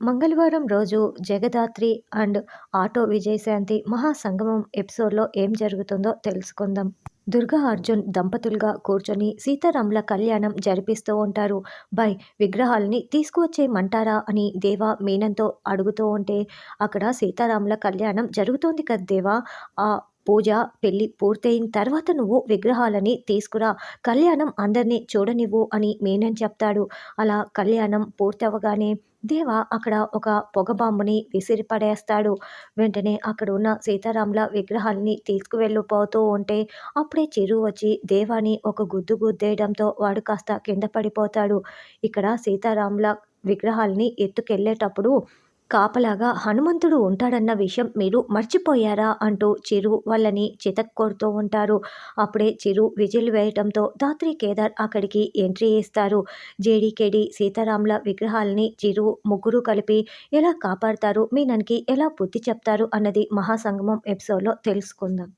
మంగళవారం రోజు Jagadhatri and auto Vijayashanti మహాసంగమం ఎపిసోడ్లో ఏం జరుగుతుందో తెలుసుకుందాం. దుర్గా అర్జున్ దంపతులుగా కూర్చొని సీతారాముల కళ్యాణం జరిపిస్తూ ఉంటారు. బై విగ్రహాలని తీసుకువచ్చేయమంటారా అని దేవా మీనంతో అడుగుతూ ఉంటే అక్కడ సీతారాముల కళ్యాణం జరుగుతోంది కదా దేవా? ఆ పూజ పెళ్ళి పూర్తయిన తర్వాత నువ్వు విగ్రహాలని తీసుకురా. కళ్యాణం అందరినీ చూడనివ్వు అని మేనన్ చెప్తాడు. అలా కళ్యాణం పూర్తి అవ్వగానే దేవ అక్కడ ఒక పొగ బాంబుని వెంటనే అక్కడ ఉన్న సీతారాముల విగ్రహాలని తీసుకువెళ్ళిపోతూ ఉంటే అప్పుడే చిరు వచ్చి దేవాని ఒక గుద్దు గుద్దేయడంతో వాడు కాస్త కింద పడిపోతాడు. ఇక్కడ సీతారాముల విగ్రహాలని ఎత్తుకెళ్ళేటప్పుడు కాపలాగా హనుమంతుడు ఉంటాడన్న విషయం మీరు మర్చిపోయారా అంటూ చిరు వాళ్ళని చితక్కొడుతూ ఉంటారు. అప్పుడే చిరు విజిల్ వేయటంతో దాత్రి కేదార్ అక్కడికి ఎంట్రీ ఇస్తారు. జేడీకేడి సీతారాముల విగ్రహాలని చిరు ముగ్గురు కలిపి ఎలా కాపాడతారు మీనన్కి ఎలా బుద్ధి చెప్తారు అన్నది మహాసంగమం ఎపిసోడ్లో తెలుసుకుందాం.